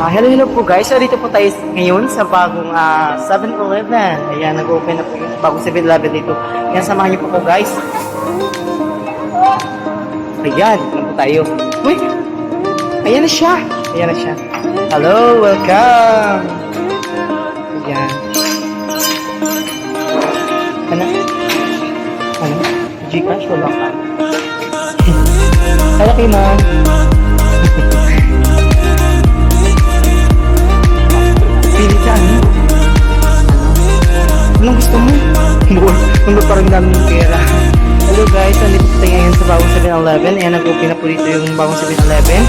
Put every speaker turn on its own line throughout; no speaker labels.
Ah, hello, hello po guys. So, dito po tayo ngayon sa bagong ah, 7-Eleven. Ayan, nag-open na po yung bagong 7-Eleven dito. Ayan, samahan niyo po ko guys. Ayan, na po tayo. Uy! Ayan na siya. Ayan na siya. Hello, welcome. Ayan. Ano? Ano? Gcash wala ka? Hello kay Buwan. Kung parang namin yung pera. Hello guys, nandito po tayo ngayon sa bagong 7-Eleven. Ayan, nag-open na po dito yung bagong 7-Eleven.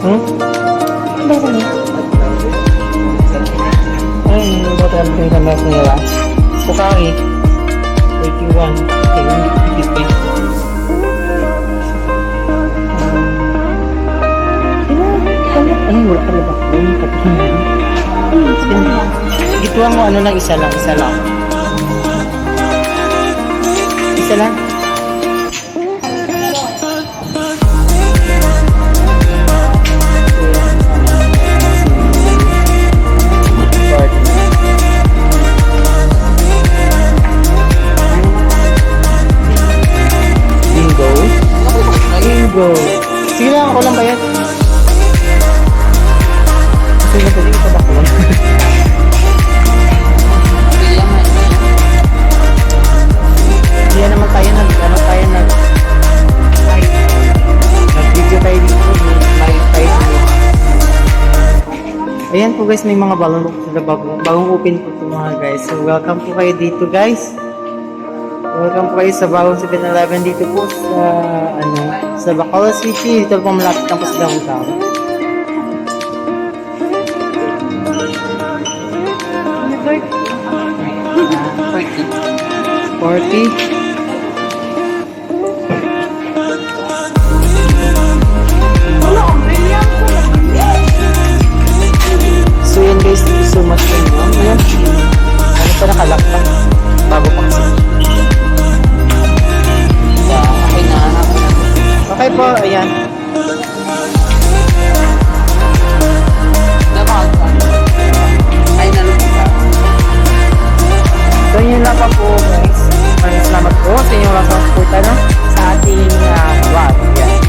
Hmm? Ay, yung bottle ng Vitamilk nila. Pukari. 81. Okay, 150. Ano, wala ka ba? Yung katingin. Ito ang ano lang, isa lang, isa lang. Isa lang. Bingo. Sige lang, ako lang ba yan? Sige lang, pwede ka ba ko lang? Hindi naman tayo nag, ano tayo nag, nag-video tayo dito, may tayo dito. Ayan po guys, may mga balon bagong, bagong open po ito mga guys. So welcome po kayo dito guys. Welcome po kayo sa bagong 7-Eleven dito po sa, ano, sa Bacolod City. Dito po malapit lang po sa downtown. 40. So yun guys, thank you so much Okay po, ayan. So, yun lang pa po
guys. Maraming
salamat po
sa inyong lakas po tayo
sa ating uh, vlog. Ayan.